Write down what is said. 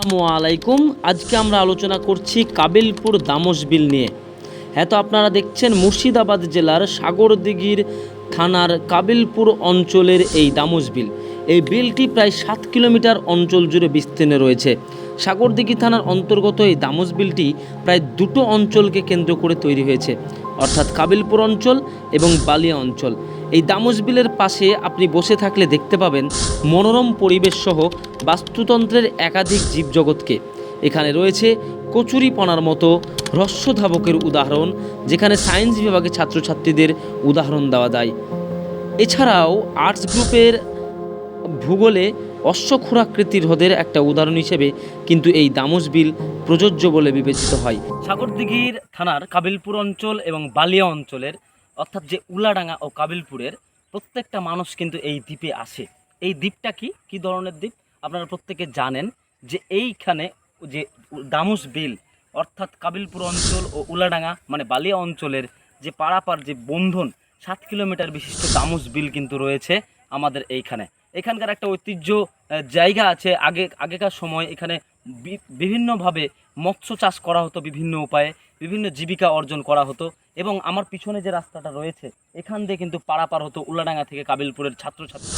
আসসালামু আলাইকুম। আজকে আমরা আলোচনা করছি কাবিলপুর দামস বিল নিয়ে। হ্যাঁ তো আপনারা দেখছেন মুর্শিদাবাদ জেলার সাগরদিঘির থানার কাবিলপুর অঞ্চলের এই দামস বিল। এই বিলটি প্রায় সাত কিলোমিটার অঞ্চল জুড়ে বিস্তীর্ণে রয়েছে। সাগরদিঘি থানার অন্তর্গত এই দামস বিলটি প্রায় দুটো অঞ্চলকে কেন্দ্র করে তৈরি হয়েছে। অর্থাৎ কাবিলপুর অঞ্চল এবং বালিয়া অঞ্চল। এই দামস বিলের পাশে আপনি বসে থাকলে দেখতে পাবেন মনোরম পরিবেশ সহ বাস্তুতন্ত্রের একাধিক জীবজগৎকে। এখানে রয়েছে কচুরিপনার মতো হ্রস্বধাবকের উদাহরণ, যেখানে সায়েন্স বিভাগের ছাত্রছাত্রীদের উদাহরণ দেওয়া যায়। এছাড়াও আর্টস গ্রুপের ভূগোলে অশ্বক্ষুরাকৃতির হ্রদের একটা উদাহরণ হিসেবে কিন্তু এই দামস বিল প্রযোজ্য বলে বিবেচিত হয়। সাগরদিঘির থানার কাবিলপুর অঞ্চল এবং বালিয়া অঞ্চলের অর্থাৎ যে উলাডাঙ্গা ও কাবিলপুরের প্রত্যেকটা মানুষ কিন্তু এই দ্বীপে আসে। এই দ্বীপটা কি? কি ধরনের দ্বীপ? আপনারা প্রত্যেকে জানেন যে এইখানে যে দামুস বিল, অর্থাৎ কাবিলপুর অঞ্চল ও উলাডাঙ্গা মানে বালিয়া অঞ্চলের যে পাড়াপার যে বন্ধন, সাত কিলোমিটার বিশিষ্ট দামুস বিল কিন্তু রয়েছে আমাদের এইখানে। এখানকার একটা ঐতিহ্য জায়গা আছে। আগে, আগেকার সময় এখানে বিভিন্নভাবে মৎস্য চাষ করা হতো বিভিন্ন উপায়ে। বিভিন্ন জীবিকা অর্জন করা হতো এবং আমার পিছনে যে রাস্তাটা রয়েছে, এখান দিয়ে কিন্তু পারাপার হতো উল্লাডাঙ্গা থেকে কাবিলপুরের ছাত্রছাত্রী।